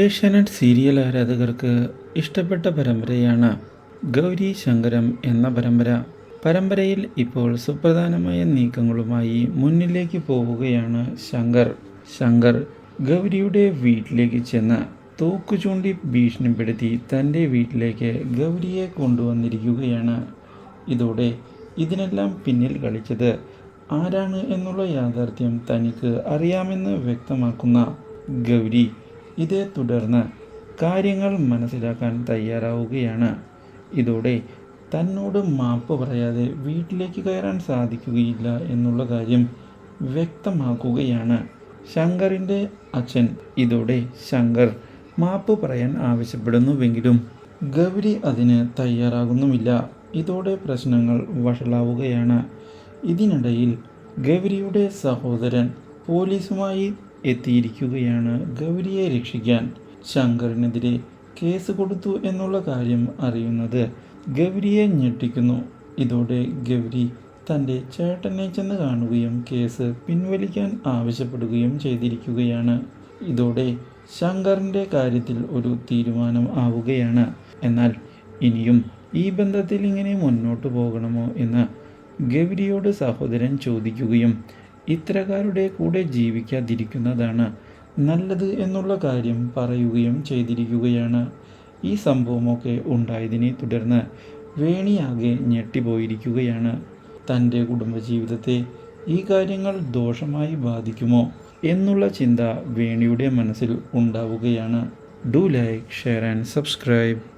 Asianet serial ആരാധകർക്ക് ഇഷ്ടപ്പെട്ട പരമ്പരയാണ് ഗൗരി ശങ്കരം എന്ന പരമ്പര. പരമ്പരയിൽ ഇപ്പോൾ സുപ്രധാനമായ നീക്കങ്ങളുമായി മുന്നിലേക്ക് പോവുകയാണ് ശങ്കർ. ശങ്കർ ഗൗരിയുടെ വീട്ടിലേക്ക് ചെന്ന് തോക്കു ചൂണ്ടി ഭീഷണിപ്പെടുത്തി തന്റെ വീട്ടിലേക്ക് ഗൗരിയെ കൊണ്ടുവന്നിരിക്കുകയാണ്. ഇതോടെ ഇതിനെല്ലാം പിന്നിൽ കളിച്ചത് ആരാണ് എന്നുള്ള യാഥാർത്ഥ്യം തനിക്ക് അറിയാമെന്ന് വ്യക്തമാക്കുന്ന ഗൗരി. ഇതേ തുടർന്ന് കാര്യങ്ങൾ മനസ്സിലാക്കാൻ തയ്യാറാവുകയാണ്. ഇതോടെ തന്നോട് മാപ്പ് പറയാതെ വീട്ടിലേക്ക് കയറാൻ സാധിക്കുകയില്ല എന്നുള്ള കാര്യം വ്യക്തമാക്കുകയാണ്. ശങ്കറിന്റെ അച്ഛൻ. ഇതോടെ ശങ്കർ മാപ്പ് പറയാൻ ആവശ്യപ്പെടുന്നുവെങ്കിലും ഗൗരി അതിന് തയ്യാറാകുന്നുമില്ല. ഇതോടെ പ്രശ്നങ്ങൾ വഷളാവുകയാണ്. ഇതിനിടയിൽ ഗൗരിയുടെ സഹോദരൻ പോലീസുമായി എത്തിയിരിക്കുകയാണ്. ഗൗരിയെ രക്ഷിക്കാൻ ശങ്കറിനെതിരെ കേസ് കൊടുത്തു എന്നുള്ള കാര്യം അറിയുന്നത് ഗൗരിയെ ഞെട്ടിക്കുന്നു. ഇതോടെ ഗൗരി തന്റെ ചേട്ടനെ ചെന്ന് കാണുകയും കേസ് പിൻവലിക്കാൻ ആവശ്യപ്പെടുകയും ചെയ്തിരിക്കുകയാണ്. ഇതോടെ ശങ്കറിന്റെ കാര്യത്തിൽ ഒരു തീരുമാനം ആവുകയാണ്. എന്നാൽ ഇനിയും ഈ ബന്ധത്തിൽ ഇങ്ങനെ മുന്നോട്ട് പോകണമോ എന്ന് ഗൗരിയോട് സഹോദരൻ ചോദിക്കുകയും ഇത്തരക്കാരുടെ കൂടെ ജീവിക്കാതിരിക്കുന്നതാണ് നല്ലത് എന്നുള്ള കാര്യം പറയുകയും ചെയ്തിരിക്കുകയാണ്. ഈ സംഭവമൊക്കെ ഉണ്ടായതിനെ തുടർന്ന് വേണിയാകെ ഞെട്ടിപ്പോയിരിക്കുകയാണ്. തന്റെ കുടുംബജീവിതത്തെ ഈ കാര്യങ്ങൾ ദോഷമായി ബാധിക്കുമോ എന്നുള്ള ചിന്ത വേണിയുടെ മനസ്സിൽ ഉണ്ടാവുകയാണ്. Do like share and subscribe.